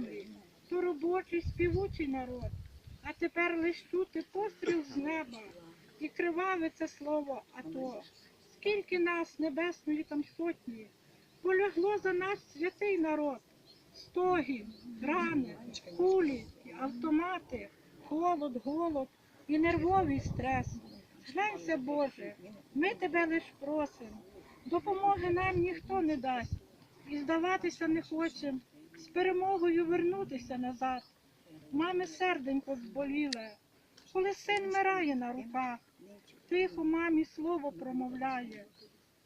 То землі, то робочий співучий народ. А тепер лиш чути постріл з неба і криваве це слово АТО. Скільки нас, небесної там сотні, полягло за нас святий народ. Стогін, рани, кулі, автомати, холод, голод і нервовий стрес. Глянься, Боже, ми тебе лиш просим. Допомоги нам ніхто не дасть. І здаватися не хочем, з перемогою вернутися назад. Мами серденько зболіле, коли син мирає на руках, тихо мамі слово промовляє.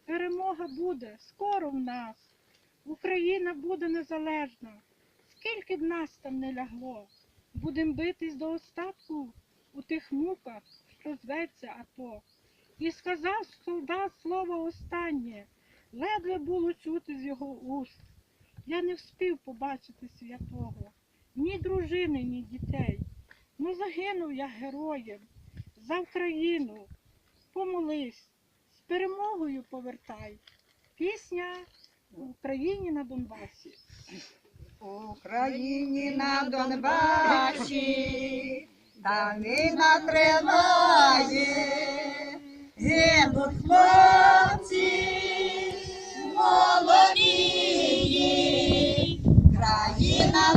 Перемога буде скоро в нас. Україна буде незалежна. Скільки б нас там не лягло, будем битись до остатку у тих муках, що зветься АТО. І сказав солдат слово останнє, ледве було чути з його уст. Я не встиг побачити святого, ні дружини, ні дітей. Ну загинув я героєм за Україну. Помолись, з перемогою повертай. Пісня в Україні на Донбасі. Україні на Донбасі, та війна триває, гинуть хлопці молоді,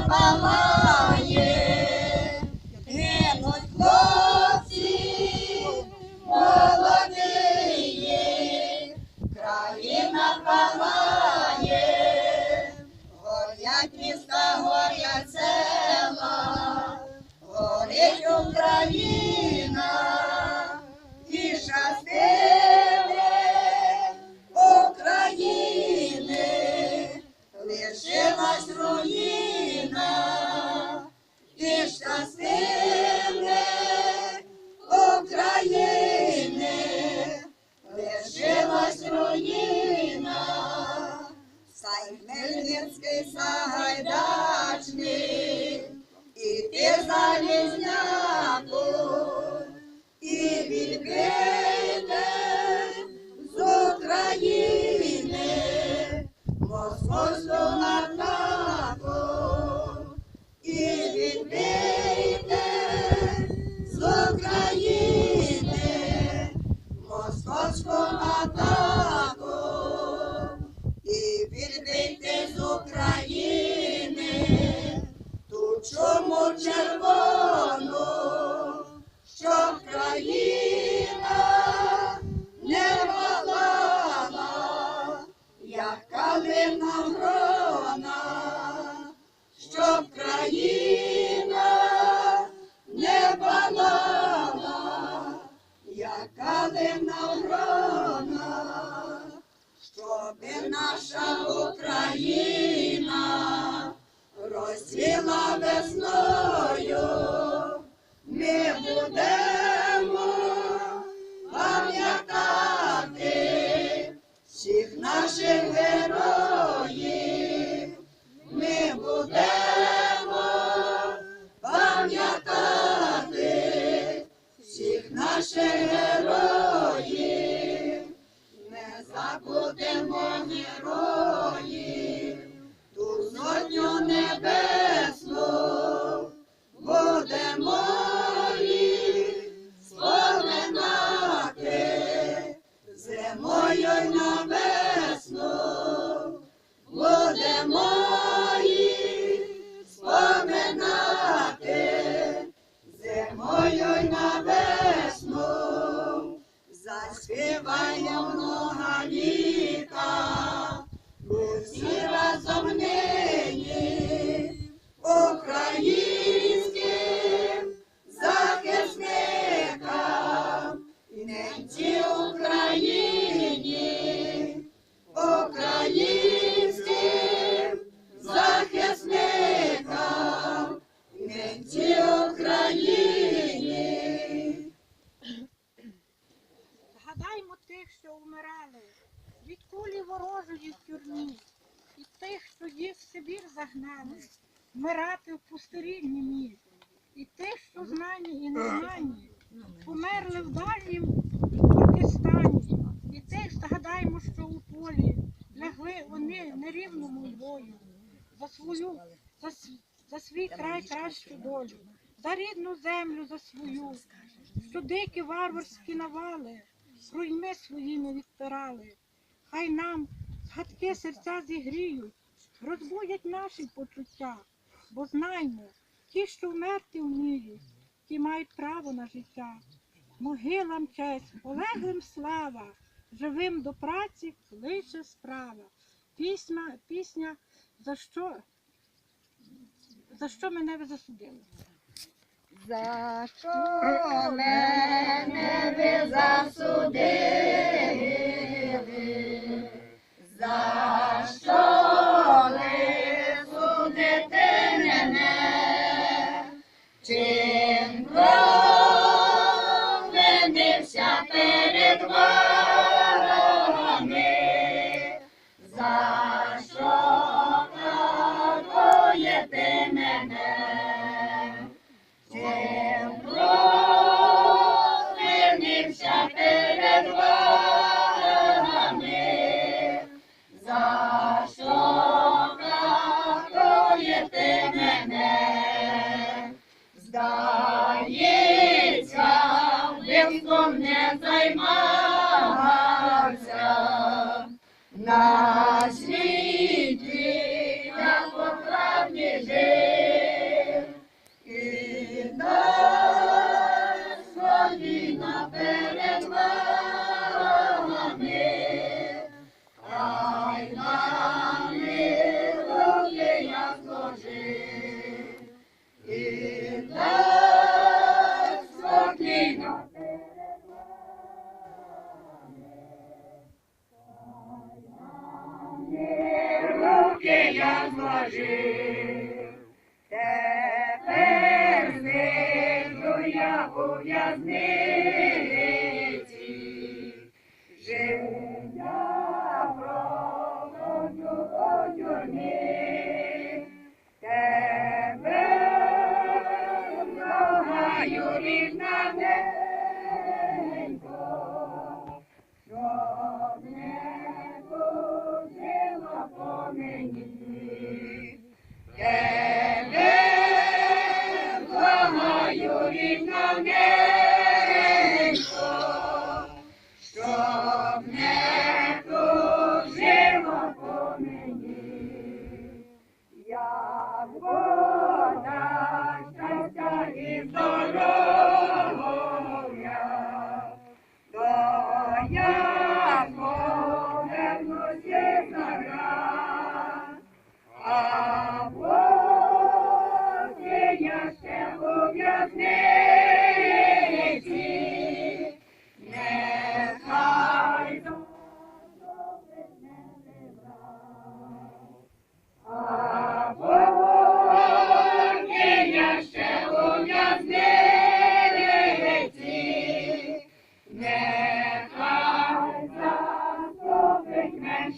Mom. Сай Хмельницький Сагайдачний, і ти залізняку, калина грона щоб наша Україна розцвіла весною, ми будемо пам'ятати всіх наших ненці Україні, українським захисникам ненці Україні. Згадаймо тих, що вмирали, від кулі ворожої в тюрмі, і тих, що їх в Сибір загнали, вмирати в пустирі німі, і тих, що знані і незнані, померли в дальнім І згадаймо, що у полі лягли вони нерівному бою за свою, за, за свій край кращу долю, за рідну землю за свою, що дикі варварські навали, руйми своїми відпирали. Хай нам згадки серця зігріють, розбудять наші почуття, бо знаймо, ті, що вмерти вміють, ті мають право на життя. Могилам честь, полеглим слава, живим до праці кличе справа. Пісня, пісня, за що, за що мене ви засудили? За що мене ви засудили? as I must. Руки я зложив. Тепер сиджу я у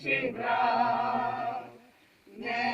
менший брат. Не